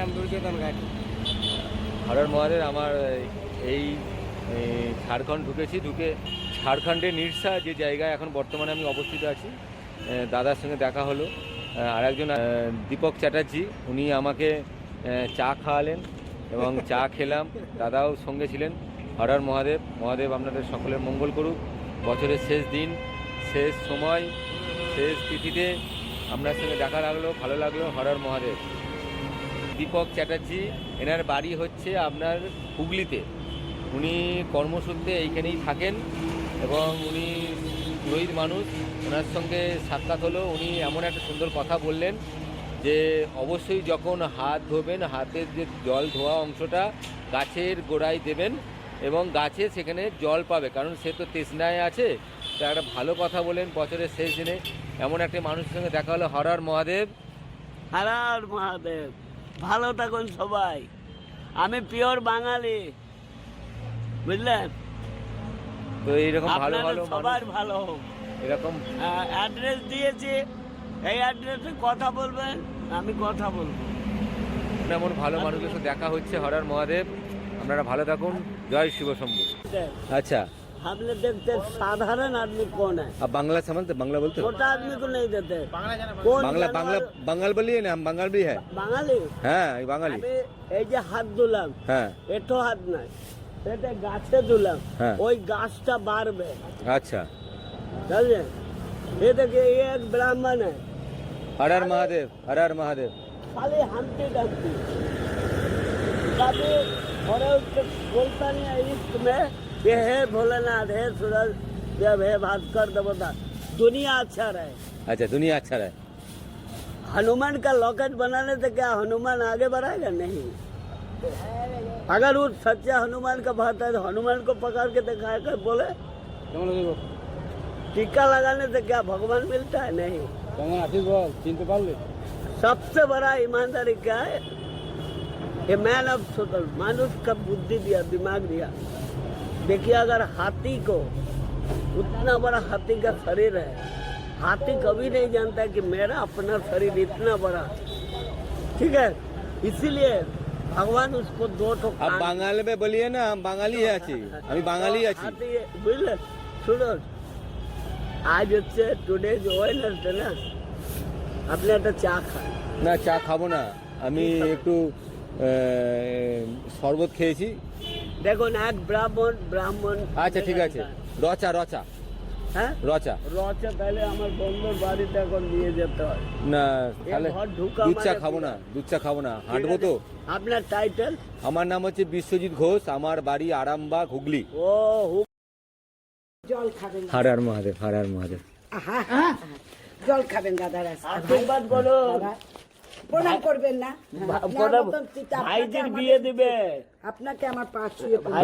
নাম দুর্যোধন ঘাট। হরর মহাদেব আমার এই ঝাড়খণ্ড ঢুকেছি, ঢুকে ঝাড়খণ্ডের নির্সা যে জায়গায় এখন বর্তমানে আমি অবস্থিত আছি দাদার সঙ্গে দেখা হলো আর একজন দীপক চ্যাটার্জি, উনি আমাকে চা খাওয়ালেন এবং চা খেলাম, দাদাও সঙ্গে ছিলেন। হরর মহাদেব মহাদেব আপনাদের সকলের মঙ্গল করুক। বছরের শেষ দিন, শেষ সময়, শেষ তিথিতে আপনার সঙ্গে দেখা লাগল, ভালো লাগল হরর মহাদেব। দীপক চ্যাটার্জি, এনার বাড়ি হচ্ছে আপনার হুগলিতে। উনি কর্মসূত্রে এইখানেই থাকেন এবং উনি পুরোহিত মানুষ। ওনার সঙ্গে সাক্ষাৎ হলো, উনি এমন একটা সুন্দর কথা বললেন যে, অবশ্যই যখন হাত ধোবেন, হাতের যে জল ধোয়া অংশটা গাছের গোড়ায় দেবেন এবং গাছে সেখানে জল পাবে। কারণ সে তো তৃষ্ণায় আছে, তো একটা ভালো কথা বলেন বছরের শেষ দিনে। এমন একটা মানুষের সঙ্গে দেখা হলো হরার মহাদেব। হারার মহাদেব। ভালো থাকুন সবাই। আমি পিওর বাঙালি। বুঝলেন তো এইরকম ভালো ভালো সবার ভালো। এরকম অ্যাড্রেস দিয়েছি। এই অ্যাড্রেসে কথা বলবেন আমি কথা বলব। এমন ভালো মানুষের সাথে দেখা হচ্ছে হরার মহাদেব। আপনারা ভালো থাকুন। জয় শিব শম্ভু আচ্ছা। हम लोग देखते हैं साधारण आदमी कौन है आप बांग्ला समझते बांग्ला बोलते हो छोटा आदमी को नहीं देते कौन बांग्ला जानवर- बांग्ला बंगाल बोलिए ना हम बंगाल भी है বাঙালি হ্যাঁ এই বাঙালি আমি এই যে হাত দিলাম হ্যাঁ এটো হাত নাই এটা গাছে দিলাম হ্যাঁ। ওই গাছটা বাড়বে আচ্ছা বুঝলেন ये देखिए ये एक ब्राह्मण है हर हर महादेव हर हर महादेव खाली हमती डमती कभी और उसको बोलता नहीं है इश्क में ये है भोलेनाथ है सूरज जब है भास्कर देवता दुनिया अच्छा रहे। अच्छा दुनिया अच्छा रहे। हनुमान का लॉकेट बनाने से क्या हनुमान आगे बढ़ाएगा? नहीं। अगर वो सच्चा हनुमान का भक्त है तो हनुमान को पकड़ के दिखा कर बोले? टीका लगाने से क्या भगवान मिलता है? नहीं। सबसे बड़ा ईमानदारी क्या है? ये मैन ऑफ़ सोतल मानुष का बुद्धि दिया दिमाग दिया। देखिए अगर हाथी को उतना बड़ा हाथी का शरीर है हाथी कभी नहीं जानता कि मेरा अपना शरीर इतना बड़ा ठीक है इसीलिए भगवान उसको दो ठो आप कान- বাঙালি में बोलिए ना हम বাঙালি আছি আমি বাঙালি আছি হাতি বুঝলেন শুনুন আজ হচ্ছে টুডে ওয়েডনেসডে না আপনি একটা চা খান না চা খাবো না আমি একটু আহ, শরবত খেয়েছি দেখুন এক ব্রাহ্মণ ব্রাহ্মণ আচ্ছা ঠিক আছে। রচা রচা। হ্যাঁ? রচা। রচা তাহলে আমার বন্ধুর বাড়িতে এখন নিয়ে যেতে হয়। না তাহলে দুধ চা মানে খাব না দুধ চা খাব না। হাঁটবো তো। আপনার টাইটেল আমার নাম হচ্ছে বিশ্বজিৎ ঘোষ আমার বাড়ি আরামবাগ হুগলি। ও হু- জল খাবেন হার মহাদেব হার আর মহাদেব জল খাবেন দাদা প্রণাম করবেন না। ভা- আপনার প্রণাম- মতন পিতা আপনাকে ভাইজির আমাদের- বিয়ে দিবে। আপনাকে আমার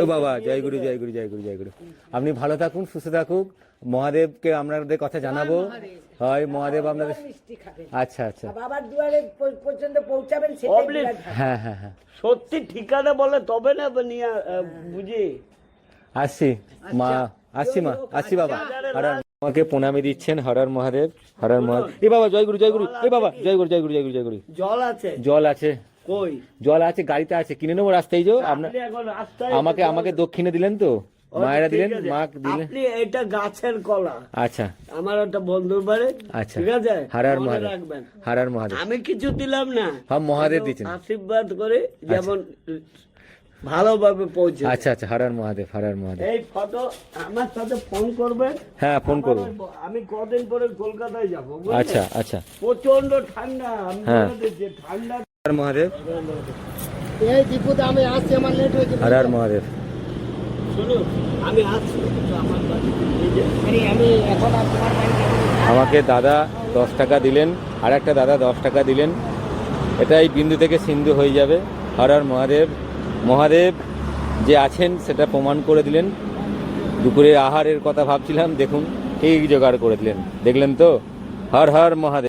বাবা জয় গুরু জয় গুরু জয় গুরু জয় গুরু। আপনি ভালো থাকুন সুস্থ থাকুক। মহাদেবকে আপনাদের কথা জানাব। হয় মহাদেব আপনাদের আচ্ছা আচ্ছা। বাবার দুয়ারে পর্যন্ত পৌঁছাবেন। হ্যাঁ হ্যাঁ হ্যাঁ। সত্যি ঠিকানা বলে তবে না নিয়ে বুঝি? আসছি মা আসছি মা আসছি বাবা। আমাকে প্রণামী দিচ্ছেন হরার মহাদেব হরার মহাদেব এ বাবা জয় গুরু জয় এ বাবা জয় গুরু জয় গুরু জয় গুরু জয় গুরু জল আছে। জল আছে। কই? জল আছে গাড়িতে আছে। কিনে নেব রাস্তায় যে আপনার আমাকে আমাকে দক্ষিণে দিলেন তো? মায়েরা দিলেন মা দিলেন। আপনি এটা গাছের কলা। আচ্ছা। আমার একটা বন্ধুর বাড়ি। আচ্ছা। ঠিক আছে? হারার মহাদেব। হারার মহাদেব। আমি কিছু দিলাম না। হ্যাঁ মহাদেব দিচ্ছেন। আশীর্বাদ করে যেমন ভালোভাবে পৌঁছে আচ্ছা আচ্ছা হারার মহাদেব হারার মহাদেব। এই ফটো আমার সাথে ফোন করবেন? হ্যাঁ ফোন করব আমি কদিন পরে কলকাতায় যাব আচ্ছা আচ্ছা। প্রচণ্ড ঠান্ডা আমি হ্যাঁ। বলে ঠান্ডা হারার মহাদেব। এই দীপুদা আমি আসছি আমার লেট হারার মহাদেব। আমি আসছি আমার বাড়ি এই যে আরে আমি এখন আর বাড়ি আমাকে দাদা দশ টাকা দিলেন আর একটা দাদা দশ টাকা দিলেন। এটা এই বিন্দু থেকে সিন্ধু হয়ে যাবে। হর হর মহাদেব মহাদেব যে আছেন সেটা প্রমাণ করে দিলেন। দুপুরের আহারের কথা ভাবছিলাম, দেখুন, ঠিক জোগাড় করে দিলেন। দেখলেন তো? হর হর মহাদেব।